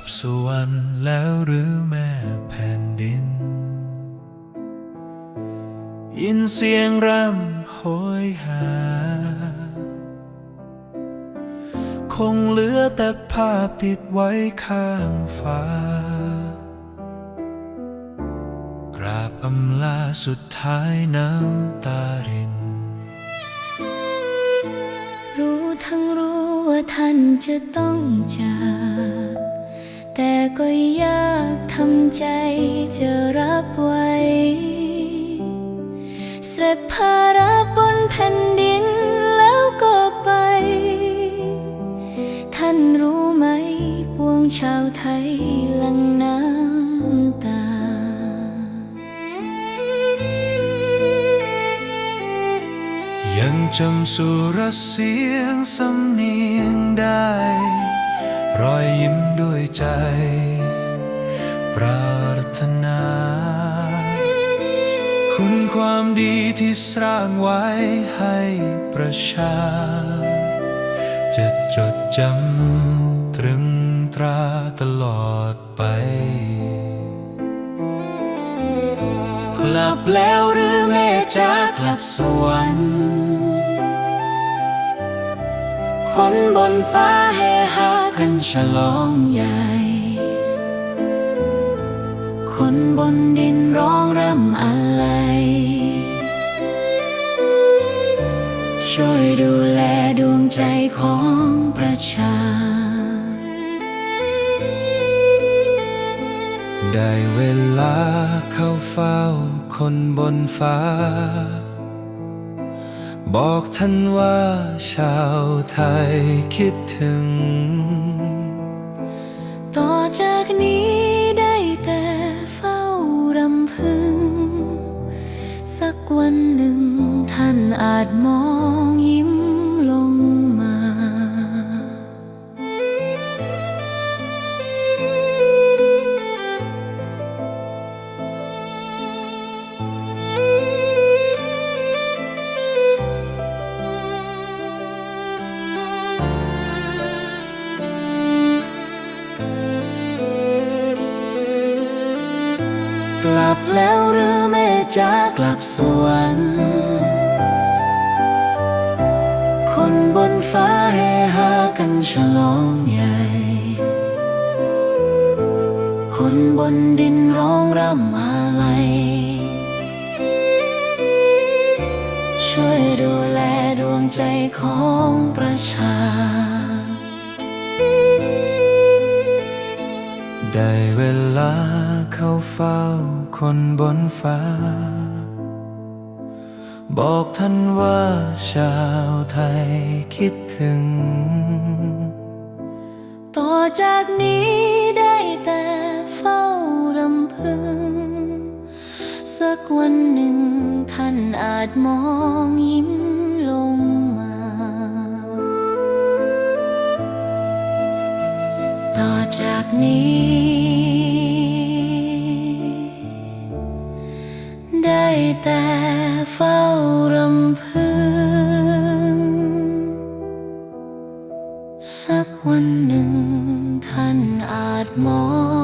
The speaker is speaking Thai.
บสวรรค์แล้วหรือแม่แผ่นดิน ยินเสียงร่ำโหยหา คงเหลือแต่ภาพติดไว้ข้างฟ้า กราบอำลาสุดท้ายน้ำตาริน รู้ทั้งรู้ว่าท่านจะต้องจาก แต่ก็ยากทำใจจะรับไว้ เสร็จภาระบนแผ่นดินแล้วก็ไป ท่านรู้ไหมปวงชาวไทยลังน้ำตายังจำสุรเสียงสำเนียงได้ รอยยิ้มด้วยใจ ปรารถนา คุณความดีที่สร้างไว้ให้ประชา จะจดจำตรึงตราตลอดไป กลับแล้วหรือแม่จะกลับสวรรค์คนบนฟ้าเฮฮากัน ฉลองใหญ่ คนบนดินร้องรำอะไร ช่วยดูแลดวงใจของประชา ได้เวลาเข้าเฝ้าคนบนฟ้า บอกท่านว่าชาวไทยคิดถึง ต่อจากนี้ บแล้วหรือแม่จะกลับสวรรค์คนบนฟ้าเฮฮากันฉลองใหญ่ คนบนดินร้องรำอะไรช่วยดูแลดวงใจของประชา ได้เวลาเข้าเฝ้าคนบนฟ้า บอกท่านว่าชาวไทยคิดถึง ต่อจากนี้ได้แต่เฝ้ารำพึง สักวันหนึ่งท่านอาจมองยิ้มลง จากนี้ ได้แต่เฝ้ารำพึง สักวันหนึ่งท่านอาจมอง